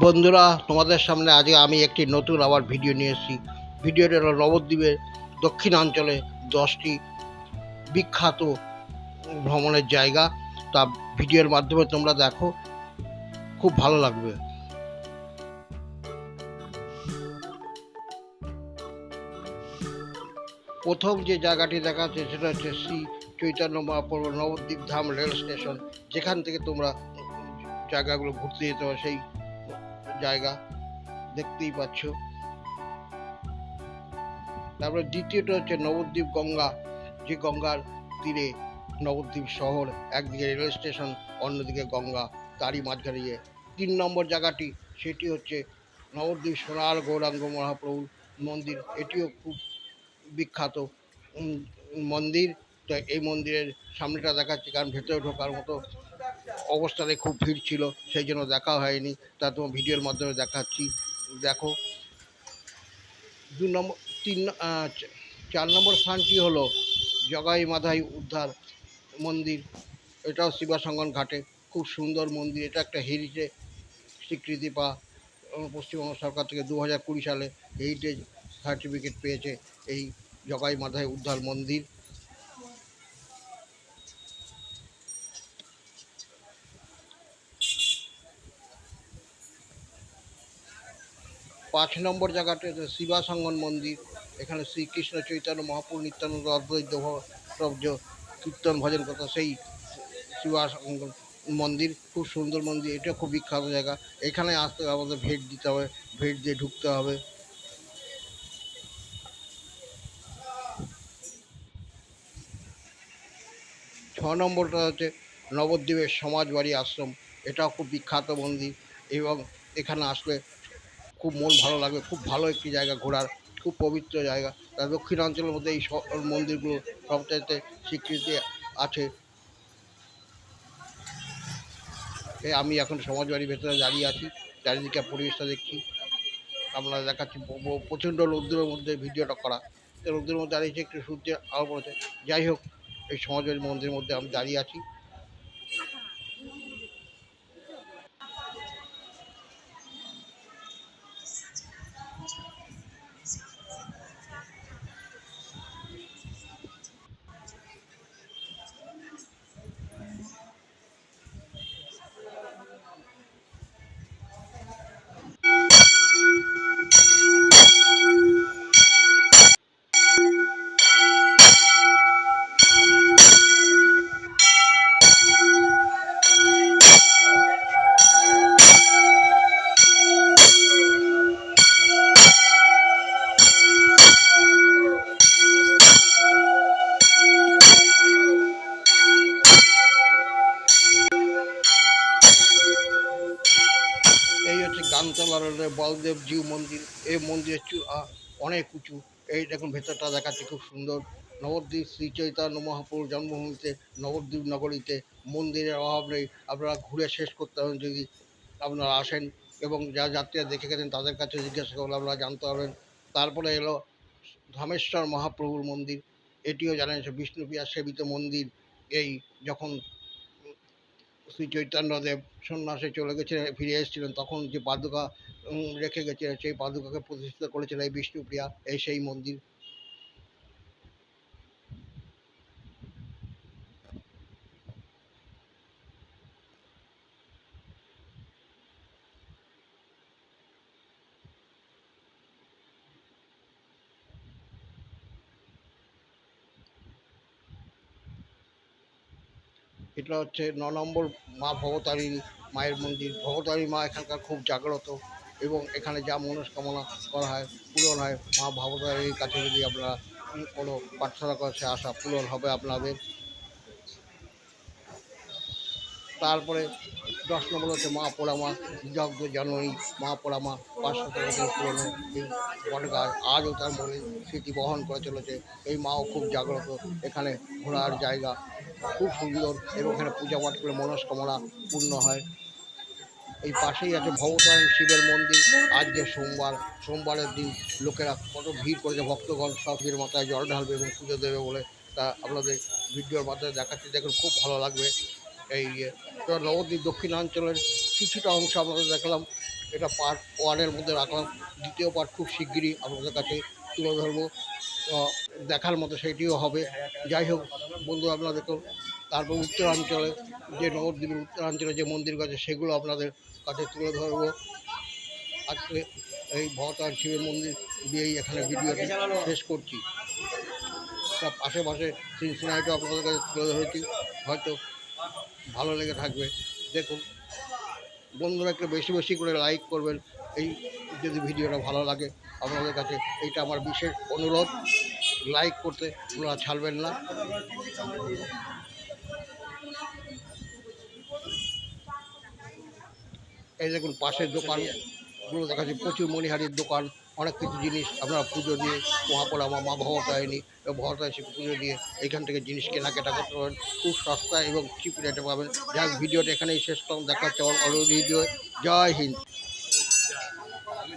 বন্ধুরা, তোমাদের সামনে আজকে আমি একটি নতুন আবার ভিডিও নিয়ে এসেছি। ভিডিওটা হলো নবদ্বীপের দক্ষিণাঞ্চলে দশটি বিখ্যাত ভ্রমণের জায়গা। তা ভিডিওর মাধ্যমে তোমরা দেখো, খুব ভালো লাগবে। প্রথম যে জায়গাটি দেখাচ্ছে সেটা হচ্ছে শ্রী চৈতন্য মহাপ্রভু নবদ্বীপ ধাম রেল স্টেশন। যেখান থেকে তোমরা জায়গাগুলো ঘুরতে যেতে পারো, সেই জায়গা দেখতেই পাচ্ছ। তারপরে দ্বিতীয়টা হচ্ছে নবদ্বীপ গঙ্গা। যে গঙ্গার তীরে নবদ্বীপ শহর, একদিকে রেল স্টেশন, অন্যদিকে গঙ্গা। তারই মাঝখানে তিন নম্বর জায়গাটি, সেটি হচ্ছে নবদ্বীপ সোনার গৌরাঙ্গ মহাপ্রভুর মন্দির। এটিও খুব বিখ্যাত মন্দির। তো এই মন্দিরের সামনেটা দেখাচ্ছি, কারণ ভেতরে ঢোকার মতো অবস্থাতে খুব ভিড় ছিল, সেই জন্য দেখা হয়নি। তা তোমার ভিডিওর মাধ্যমে দেখাচ্ছি। দেখো, দু নম্বর, তিন চার নম্বর স্থানটি হলো জগাই মাধাই উদ্ধার মন্দির। এটাও শিবাসঙ্গন ঘাটে। খুব সুন্দর মন্দির। এটা একটা হেরিটেজ স্বীকৃতি পা পশ্চিমবঙ্গ সরকার থেকে দু হাজার কুড়ি সালে হেরিটেজ সার্টিফিকেট পেয়েছে এই জগাই মাধাই উদ্ধার মন্দির। পাঁচ নম্বর জায়গাটা হচ্ছে শিবাসঙ্গন মন্দির। এখানে শ্রীকৃষ্ণ চৈতন্য মহাপুর নিত্যানন্দ অদ্বৈত কীর্তন ভজন কথা সেই শিবাসঙ্গন মন্দির খুব সুন্দর মন্দির, এটা খুব বিখ্যাত জায়গা। এখানে আসতে আমাদের ভেট দিতে হবে, ভেট দিয়ে ঢুকতে হবে। ছ নম্বরটা হচ্ছে নবদ্বীপের সমাজবাড়ি আশ্রম। এটাও খুব বিখ্যাত মন্দির এবং এখানে আসলে খুব মন ভালো লাগবে, খুব ভালো একটি জায়গা ঘোরার, খুব পবিত্র জায়গা। তা দক্ষিণাঞ্চলের মধ্যে এই মন্দিরগুলো সবচাইতে স্বীকৃতি আছে। আমি এখন সমাজবাড়ির ভেতরে দাঁড়িয়ে আছি, চারিদিকে পরিবেশটা দেখছি। আমরা দেখাচ্ছি প্রচণ্ড রৌদ্রের মধ্যে ভিডিওটা করা। রৌদ্রের মধ্যে দাঁড়িয়েছি একটু সূর্যের আলো পড়েছে। যাই হোক, এই সমাজবাড়ি মন্দিরের মধ্যে আমি দাঁড়িয়ে আছি। হচ্ছে বলদেব জিউ মন্দির, এই মন্দিরের চূড়া অনেক উঁচু। এই দেখুন, ভেতরটা দেখাচ্ছে খুব সুন্দর। নবদ্বীপ, শ্রী চৈতন্য মহাপুর জন্মভূমিতে, নবদ্বীপ নগরীতে মন্দিরের অভাব নেই। আপনারা ঘুরে শেষ করতে হবেন যদি আপনারা আসেন এবং যা যাত্রীরা দেখে গেছেন তাদের কাছে জিজ্ঞাসা করলে আপনারা জানতে পারবেন। তারপরে এলো ধামেশ্বর মহাপ্রভুর মন্দির। এটিও জানেন বিষ্ণুপ্রিয়া সেবিত মন্দির। এই যখন শ্রী চৈতন্যদেব সন্ন্যাসে চলে গেছিলেন, ফিরে এসেছিলেন, তখন যে পাদুকা রেখে গেছিলেন, সেই পাদুকাকে প্রতিষ্ঠিত করেছিলেন এই বিষ্ণুপ্রিয়া, এই সেই মন্দির। এটা হচ্ছে ন নম্বর মা ভবতারিণী মায়ের মন্দির। ভবতারিণী মা এখানকার খুব জাগ্রত এবং এখানে যা মনস্কামনা করা হয়, পূরণ হয়, মা ভবতারিণীর কাছে যদি আপনারা কোনো প্রার্থনা করে সে আশা পূরণ হবে আপনাদের। তারপরে দশ নম্বর হচ্ছে মা পোড়ামা, বিদগ্ধ জানুয়ারি মা পোড়ামা পাঁচশো বছর পুরনো এই বটগাছ। আজও তার মনে স্মৃতি বহন করে চলেছে। এই মাও খুব জাগ্রত। এখানে ঘোরার জায়গা খুব সুন্দর এবং এখানে পূজা পাঠ করে মনস্কামনা পূর্ণ হয়। এই পাশেই আছে ভবতারণ শিবের মন্দির। আজকে সোমবার, সোমবারের দিন লোকেরা কত ভিড় করেছে ভক্তগণ সব শিবের মাথায় জল ঢালবে এবং পুজো দেবে বলে তা আপনাদের ভিডিওর মাধ্যমে দেখাচ্ছি। দেখুন, খুব ভালো লাগবে এই ইয়ে। তো নবদ্বীপ দক্ষিণাঞ্চলের কিছুটা অংশ আপনাদের দেখলাম। এটা পার্ট ওয়ানের মধ্যে রাখলাম। দ্বিতীয় পার্ট খুব শিগগিরই আপনাদের কাছে তুলে ধরবো। দেখার মতো সেটিও হবে। যাই হোক, বন্ধু দেখুন তারপর উত্তরাঞ্চলে যে নবদ্বীপের উত্তরাঞ্চলে যে মন্দির আছে সেগুলো আপনাদের কাছে তুলে ধরবো। আজকে এই ভগতান শিবের মন্দির দিয়েই এখানে ভিডিওটি শেষ করছি। তার আশেপাশে সিনসিনাইটও আপনাদের কাছে তুলে ধরেছি। হয়তো ভালো লেগে থাকবে। দেখুন, বন্ধুরা, একটু বেশি বেশি করে লাইক করবেন। এই যদি ভিডিওটা ভালো লাগে, আপনাদের কাছে এইটা আমার বিশেষ অনুরোধ। লাইক করতে আপনারা ছাড়বেন না। এই দেখুন, পাশের দোকানগুলো দেখাচ্ছি, প্রচুর মণিহারির দোকান। অনেক কিছু জিনিস আপনারা পুজো দিয়ে মহাপড়া মা মা ভবতায়নি এবং ভবতায় শিব পুজো দিয়ে এখান থেকে জিনিস কেনাকাটা করতে পারেন খুব সস্তা এবং চিপ রেটে পাবেন। যাক ভিডিওটা এখানেই শেষ করলাম। দেখা হচ্ছে অন্য ভিডিও। জয় হিন্দ। আমি